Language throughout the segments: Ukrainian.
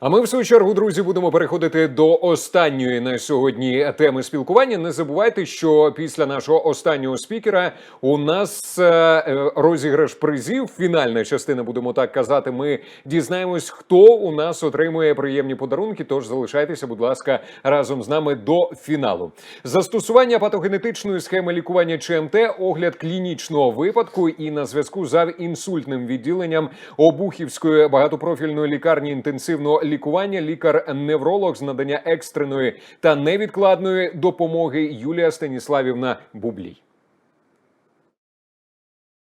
А ми в свою чергу, друзі, будемо переходити до останньої на сьогодні теми спілкування. Не забувайте, що після нашого останнього спікера у нас е, е, розіграш призів. Фінальна частина, будемо так казати. Ми дізнаємось, хто у нас отримує приємні подарунки. Тож залишайтеся, будь ласка, разом з нами до фіналу. Застосування патогенетичної схеми лікування ЧМТ, огляд клінічного випадку і на зв'язку з інсультним відділенням Обухівської багатопрофільної лікарні інтенсивного лікування, лікар-невролог з надання екстреної та невідкладної допомоги Юлія Станіславівна Бублій.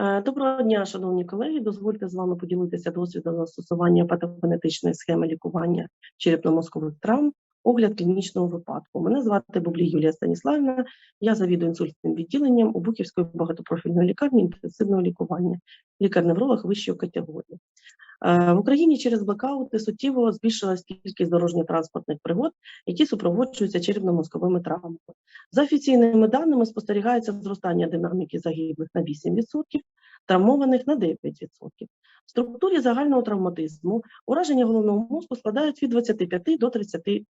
Е, Доброго дня, шановні колеги. Дозвольте з вами поділитися досвідом застосування патогенетичної схеми лікування черепно-мозкових травм, огляд клінічного випадку. Мене звати Бублій Юлія Станіславівна. Я завідую інсультним відділенням у Бухівської багатопрофільної лікарні інтенсивного лікування, лікар-невролог вищої категорії. Е, В Україні через блекаути суттєво збільшилась кількість дорожньо-транспортних пригод, які супроводжуються черепно-мозковими травмами. За офіційними даними спостерігається зростання динаміки загиблих на 8%, травмованих на 9%. В структурі загального травматизму ураження головного мозку складають від 25 до 30%.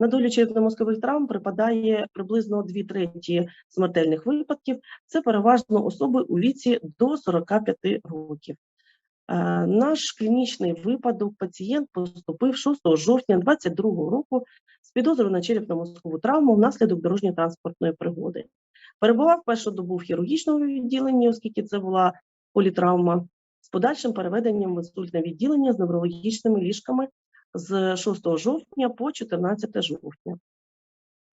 На долю черепно-мозкових травм припадає приблизно 2 треті смертельних випадків. Це переважно особи у віці до 45 років. Е, Наш клінічний випадок пацієнт поступив 6 жовтня 2022 року з підозрою на черепно-мозкову травму внаслідок дорожньо-транспортної пригоди. Перебував першу добу в хірургічному відділенні, оскільки це була політравма, з подальшим переведенням в інсультне відділення з неврологічними ліжками з 6 жовтня по 14 жовтня.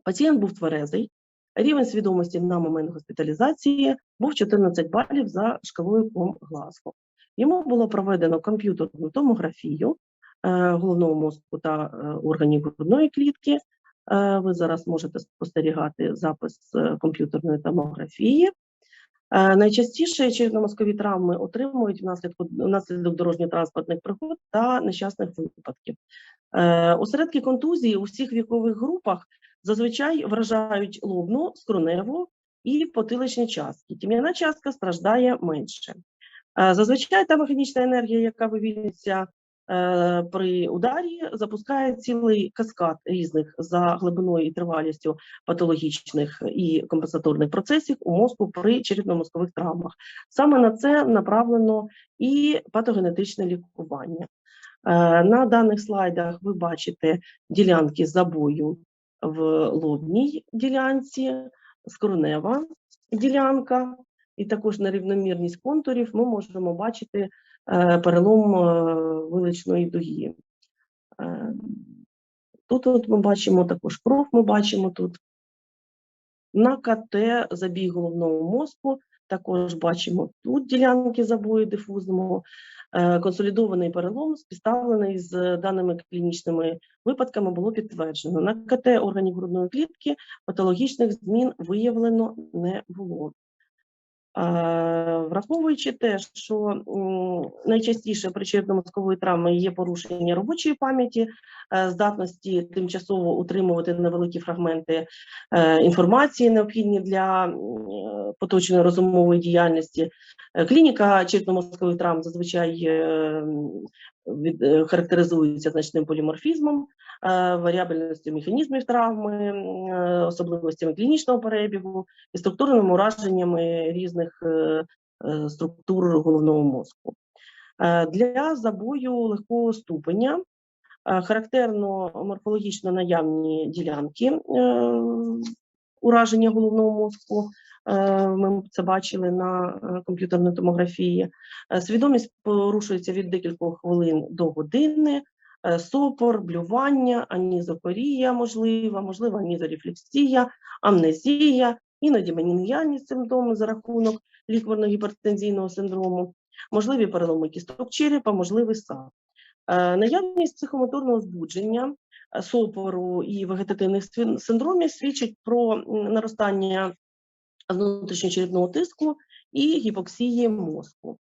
Пацієнт був тверезий. Рівень свідомості на момент госпіталізації був 14 балів за шкалою ком Глазго. Йому було проведено комп'ютерну томографію е, головного мозку та е, органів грудної клітки. Е, ви зараз можете спостерігати запис комп'ютерної томографії. Найчастіше черепно-мозкові травми отримують внаслідок, внаслідок дорожньо-транспортних пригод та нещасних випадків. Осередки контузії у всіх вікових групах зазвичай вражають лобну, скроневу і потиличні частки. Тім'яна частка страждає менше. Е, Зазвичай та механічна енергія, яка вивільнюється е, при ударі, запускає цілий каскад різних за глибиною і тривалістю патологічних і компенсаторних процесів у мозку при черепно-мозкових травмах. Саме на це направлено і патогенетичне лікування. Е, На даних слайдах ви бачите ділянки забою в лобній ділянці, скронева ділянка, і також нерівномірність контурів ми можемо бачити е, перелом е, виличної дуги. Е, Тут от ми бачимо також кров, ми бачимо тут. На КТ забій головного мозку також бачимо тут ділянки забою дифузного, консолідований перелом, співставлений з даними клінічними випадками, було підтверджено. На КТ органів грудної клітки патологічних змін виявлено не було. Е, Враховуючи те, що найчастіше при черепно-мозкової травми є порушення робочої пам'яті, е, здатності тимчасово утримувати невеликі фрагменти е, інформації, необхідні для поточної розумової діяльності. Е, Клініка черепно-мозкових травм зазвичай від, характеризується значним поліморфізмом, варіабельністю механізмів травми, особливостями клінічного перебігу і структурними ураженнями різних структур головного мозку. Е, Для забою легкого ступеня е, характерно морфологічно наявні ділянки е, ураження головного мозку. Е, Ми це бачили на е, комп'ютерній томографії. Е, Свідомість порушується від декількох хвилин до години. Е, Сопор, блювання, анізопорія можлива, можлива анізорефлексія, амнезія, іноді менінгіальні симптоми за рахунок лікварно-гіпертензійного синдрому, можливі переломи кісток черепа, можливий САП. Е, Наявність психомоторного збудження, е, сопору і вегетативних синдромів свідчить про наростання внутрішньочерепного тиску і гіпоксії мозку.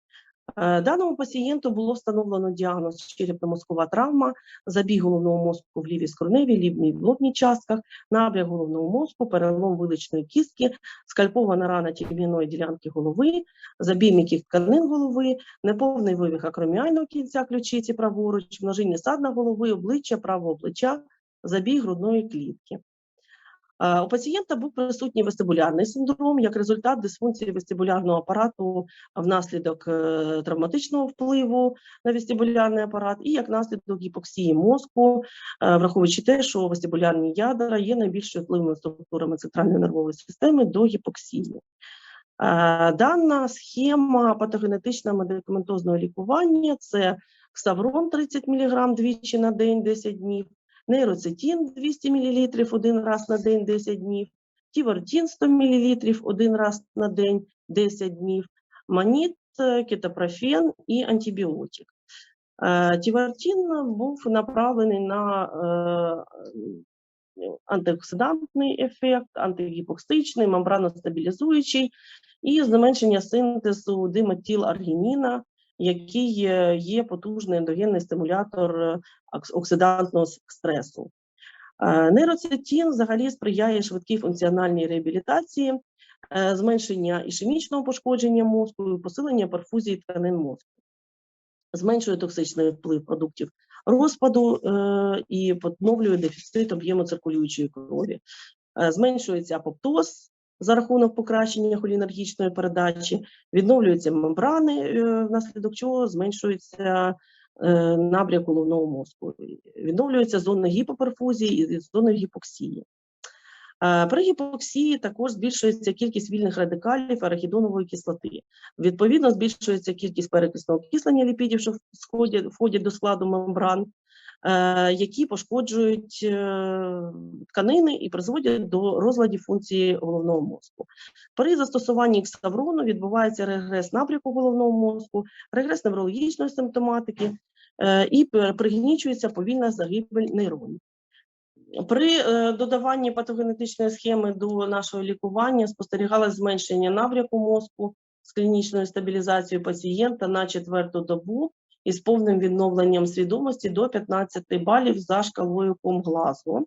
Е, Даному пацієнту було встановлено діагноз черепно-мозкова травма, забіг головного мозку в лівій скроневій, лівій в частках, набряк головного мозку, перелом виличної кістки, скальпована рана тім'яної ділянки голови, забій м'яких тканин голови, неповний вивих акроміального кінця ключиці праворуч, множинні садна голови, обличчя, правого плеча, забій грудної клітки. Е, У пацієнта був присутній вестибулярний синдром як результат дисфункції вестибулярного апарату внаслідок е, травматичного впливу на вестибулярний апарат і як наслідок гіпоксії мозку, е, враховуючи те, що вестибулярні ядра є найбільш чутливими структурами центральної нервової системи до гіпоксії. Дана схема патогенетичного медикаментозного лікування це ксаврон 30 мг двічі на день 10 днів, нейроцетин 200 мл один раз на день 10 днів, тівертин 100 мл один раз на день 10 днів, маніт, е, кетопрофен і антибіотик. Е, Тівертин був направлений на е, антиоксидантний ефект, антигіпоксичний, мембраностабілізуючий і зменшення синтезу диметіlarгініна, який е, є потужний ендогенний стимулятор е, оксидантного стресу. Е, Нейроцетин взагалі сприяє швидкій функціональній реабілітації, зменшення ішемічного пошкодження мозку, посилення перфузії тканин мозку. Зменшує токсичний вплив продуктів розпаду і поновлює дефіцит об'єму циркулюючої крові. Зменшується апоптоз за рахунок покращення холінергічної передачі, відновлюються мембрани, е, внаслідок чого зменшується е, набряк головного мозку, відновлюються зони гіпоперфузії і зони гіпоксії. Е, При гіпоксії також збільшується кількість вільних радикалів арахідонової кислоти. Відповідно, збільшується кількість перекисного окислення ліпідів, що входять, до складу мембран, які пошкоджують е, тканини і призводять до розладів функції головного мозку. При застосуванні ксаврону відбувається регрес напрямку головного мозку, регрес неврологічної симптоматики е, і пригнічується повільна загибель нейронів. При е, додаванні патогенетичної схеми до нашого лікування спостерігалось зменшення набряку мозку з клінічною стабілізацією пацієнта на четверту добу із повним відновленням свідомості до 15 балів за шкалою Комглазго.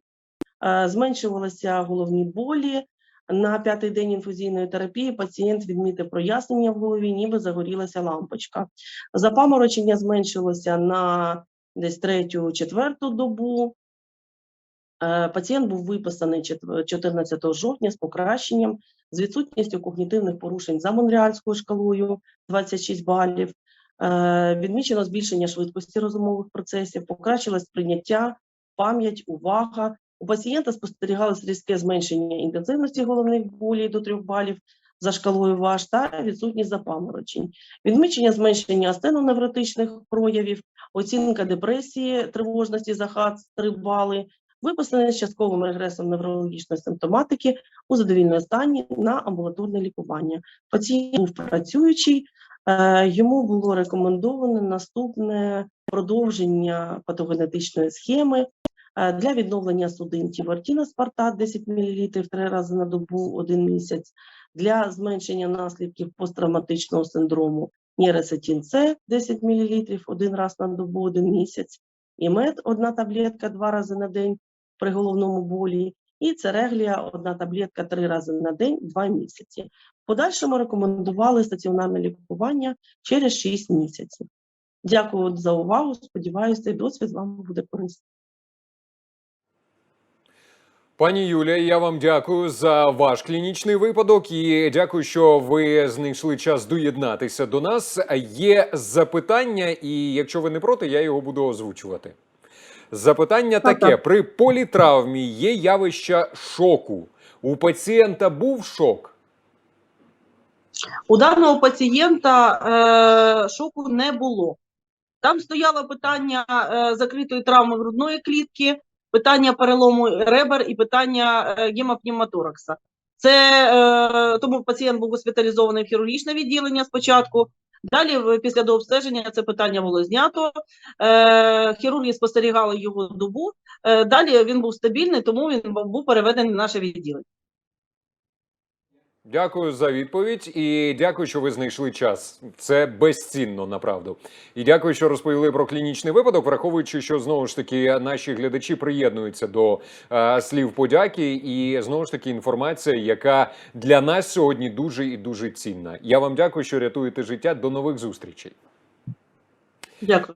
Е, Зменшувалися головні болі. На п'ятий день інфузійної терапії пацієнт відмітив прояснення в голові, ніби загорілася лампочка. Запаморочення зменшилося на десь третю, четверту добу. Е, Пацієнт був виписаний 14 жовтня з покращенням, з відсутністю когнітивних порушень за Монреальською шкалою 26 балів. Е, Відмічено збільшення швидкості розумових процесів, покращилось сприйняття, пам'ять, увага. У пацієнта спостерігалось різке зменшення інтенсивності головних болей до 3 балів за шкалою ВАЖ та відсутність запаморочень. Відмічення зменшення астеноневротичних проявів, оцінка депресії, тривожності за ХАЦ 3 бали, виписаний з частковим регресом неврологічної симптоматики у задовільному стані на амбулаторне лікування. Пацієнт був працюючий, йому було рекомендовано наступне продовження патогенетичної схеми е, для відновлення судин Тівартіна Спартат 10 мл три рази на добу один місяць, для зменшення наслідків посттравматичного синдрому Ніресетін С 10 мл один раз на добу один місяць, і мед одна таблетка два рази на день при головному болі, і цереглія одна таблетка три рази на день два місяці. Подальшому рекомендували стаціонарне лікування через 6 місяців. Дякую за увагу. Сподіваюся, цей досвід вам буде корисний. Пані Юлія, я вам дякую за ваш клінічний випадок і дякую, що ви знайшли час доєднатися до нас. Є запитання, і якщо ви не проти, я його буду озвучувати. Запитання таке: так. при політравмі є явища шоку. У пацієнта був шок. У даного пацієнта е, шоку не було. Там стояло питання е, закритої травми грудної клітки, питання перелому ребер і питання е, гемопневмоторакса. Це е, тому пацієнт був госпіталізований в хірургічне відділення спочатку. Далі, після дообстеження, це питання було знято. Е, хірурги спостерігали його добу. Е, далі він був стабільний, тому він був переведений в наше відділення. Дякую за відповідь і дякую, що ви знайшли час. Це безцінно направду. І дякую, що розповіли про клінічний випадок, враховуючи, що знову ж таки наші глядачі приєднуються до е, слів подяки, і знову ж таки інформація, яка для нас сьогодні дуже і дуже цінна. Я вам дякую, що рятуєте життя. До нових зустрічей. Дякую.